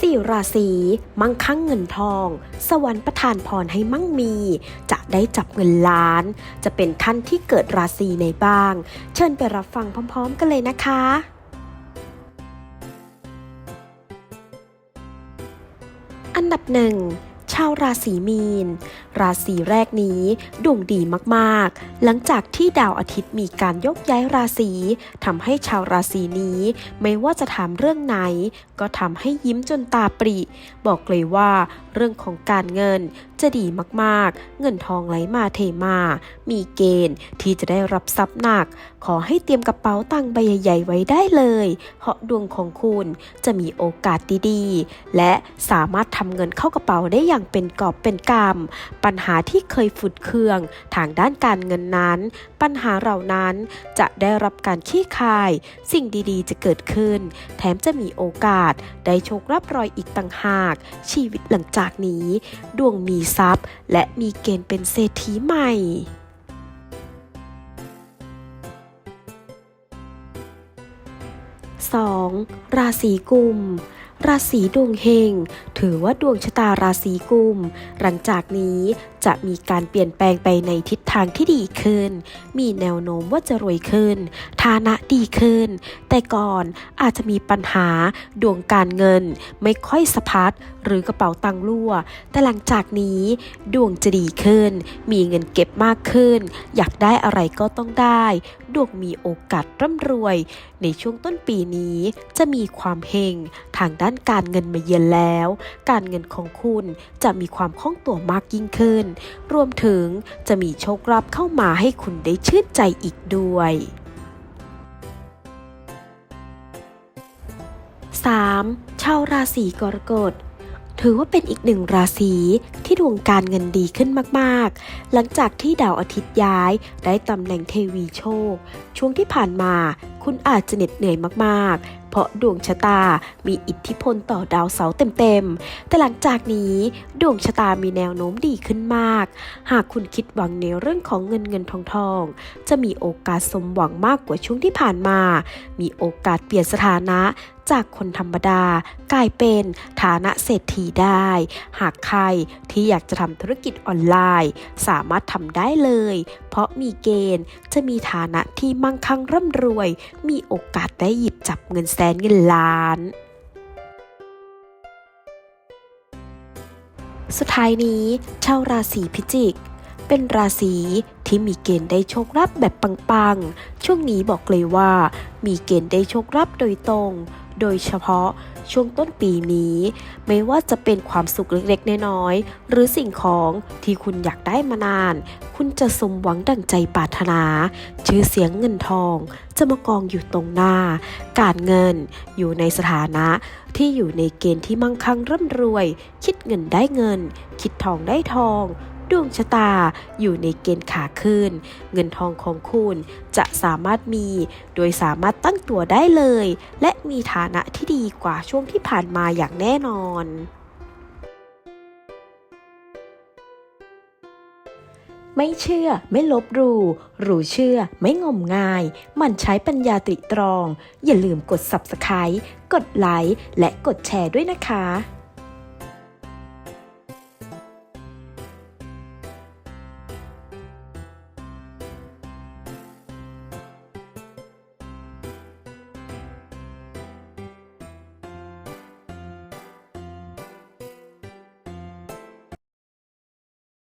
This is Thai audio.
สี่ราศีมั่งคั่งเงินทอง สวรรค์ประทานพรให้มั่งมี จะได้จับเงินล้าน จะเป็นท่านที่เกิดราศีในบ้าง เชิญไปรับฟังพร้อมๆ กันเลยนะคะ อันดับหนึ่งชาวราศีมีน ราศีแรกนี้ดวงดีมากๆ หลังจากที่ดาวอาทิตย์มีการยกย้ายราศีทำให้ชาวราศีนี้ ไม่ว่าจะถามเรื่องไหน ก็ทำให้ยิ้มจนตาปริ บอกเลยว่า เรื่องของการเงินจะดีมากๆ เงินทองไหลมาเทมา มีเกณฑ์ที่จะได้รับทรัพย์หนัก ขอให้เตรียมกระเป๋าตังค์ใบใหญ่ๆไว้ได้เลย เพราะดวงของคุณจะมีโอกาสดีๆ และสามารถทำเงินเข้ากระเป๋าได้อย่างเป็นกอบเป็นกำปัญหาที่เคยฟุดเคือง ทางด้านการเงินนั้น ปัญหาเหล่านั้นจะได้รับการขี้คาย สิ่งดีๆ จะเกิดขึ้น แถมจะมีโอกาส ได้โชครับ รอยอีกต่างหาก ชีวิตหลังจากนี้ ดวงมีทรัพย์ และมีเกณฑ์เป็นเศรษฐีใหม่ 2. ราศีกุม ราศีดวงเฮง ถือว่าดวงชะตาราศีกุม หลังจากนี้ จะมีการเปลี่ยนแปลงไปในทิศทางที่ดีขึ้น มีแนวโน้มว่าจะรวยขึ้น ฐานะดีขึ้น แต่ก่อนอาจจะมีปัญหาดวงการเงิน ไม่ค่อยสะพัดหรือกระเป๋าตังค์รั่ว แต่หลังจากนี้ดวงจะดีขึ้น มีเงินเก็บมากขึ้น อยากได้อะไรก็ต้องได้ ดวงมีโอกาสร่ำรวย ในช่วงต้นปีนี้จะมีความเฮงทางด้านการเงินมาเยือนแล้ว การเงินของคุณจะมีความคล่องตัวมากยิ่งขึ้นรวมถึงจะมีโชคลาภเข้ามาให้คุณได้ชื่นใจอีกด้วย 3. ชาวราศีกรกฎถือว่าเป็นอีกหนึ่งราศีที่ดวงการเงินดีขึ้นมาก ๆ หลังจากที่ดาวอาทิตย์ย้ายได้ตำแหน่งเทวีโชค ช่วงที่ผ่านมาคุณอาจจะเหน็ดเหนื่อยมาก ๆ ราะดวงชะตามีอิทธิพลต่อดาวเสาร์เต็มๆ แต่หลังจากนี้ดวงชะตามีแนวโน้มดีขึ้นมาก หากคุณคิดหวังในเรื่องของเงินเงินทองทอง จะมีโอกาสสมหวังมากกว่าช่วงที่ผ่านมา มีโอกาสเปลี่ยนสถานะ จากคนธรรมดากลายเป็นฐานะเศรษฐีได้ หากใครที่อยากจะทำธุรกิจออนไลน์ สามารถทำได้เลย เพราะมีเกณฑ์จะมีฐานะที่มั่งคั่งร่ำรวย มีโอกาสได้หยิบจับเงินแสนเงินล้านสุดท้ายนี้ชาวราศีพิจิก เป็นราศี ที่มีเกณฑ์ได้โชคลาภแบบปังๆ ช่วงนี้บอกเลยว่า มีเกณฑ์ได้โชคลาภโดยตรง โดยเฉพาะช่วงต้นปีนี้ ไม่ว่าจะเป็นความสุขเล็กๆ น้อยๆ หรือสิ่งของที่คุณอยากได้มานาน คุณจะสมหวังดั่งใจปรารถนา ชื่อเสียงเงินทอง จะมากองอยู่ตรงหน้า การเงินอยู่ในสถานะที่อยู่ในเกณฑ์ที่มั่งคั่งร่ำรวย คิดเงินได้เงิน คิดทองได้ทอง ดวงชะตาอยู่ในเกณฑ์ขาขึ้น เงินทองของคุณจะสามารถมี โดยสามารถตั้งตัวได้เลย และมีฐานะที่ดีกว่าช่วงที่ผ่านมาอย่างแน่นอนไม่เชื่อไม่ลบหลู่รู้เชื่อไม่งมงาย มันใช้ปัญญาตริตรอง อย่าลืมกด Subscribe กดไลค์และกดแชร์ด้วยนะคะ